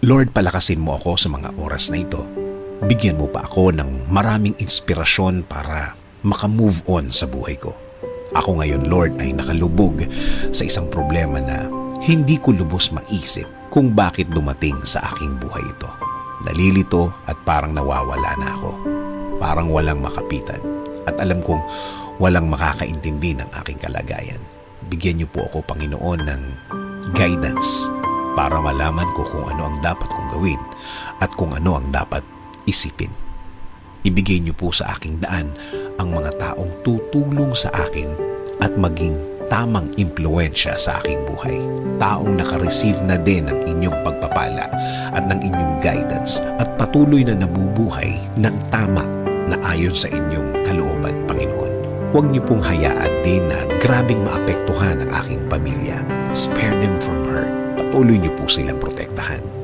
Lord, palakasin mo ako sa mga oras na ito. Bigyan mo pa ako ng maraming inspirasyon para makamove on sa buhay ko. Ako ngayon, Lord, ay nakalubog sa isang problema na hindi ko lubos maisip kung bakit dumating sa aking buhay ito. Nalilito at parang nawawala na ako. Parang walang makapitan. At alam kong walang makakaintindi ng aking kalagayan. Bigyan niyo po ako, Panginoon, ng guidance para malaman ko kung ano ang dapat kong gawin at kung ano ang dapat isipin. Ibigay niyo po sa aking daan ang mga taong tutulong sa akin at maging tamang impluensya sa aking buhay. Taong nakareceive na din ng inyong pagpapala at ng inyong guidance at patuloy na nabubuhay ng tama na ayon sa inyong kalooban, Panginoon. Huwag niyo pong hayaan din na grabing maapektuhan ang aking pamilya. Spare them from hurt. Patuloy niyo po silang protektahan.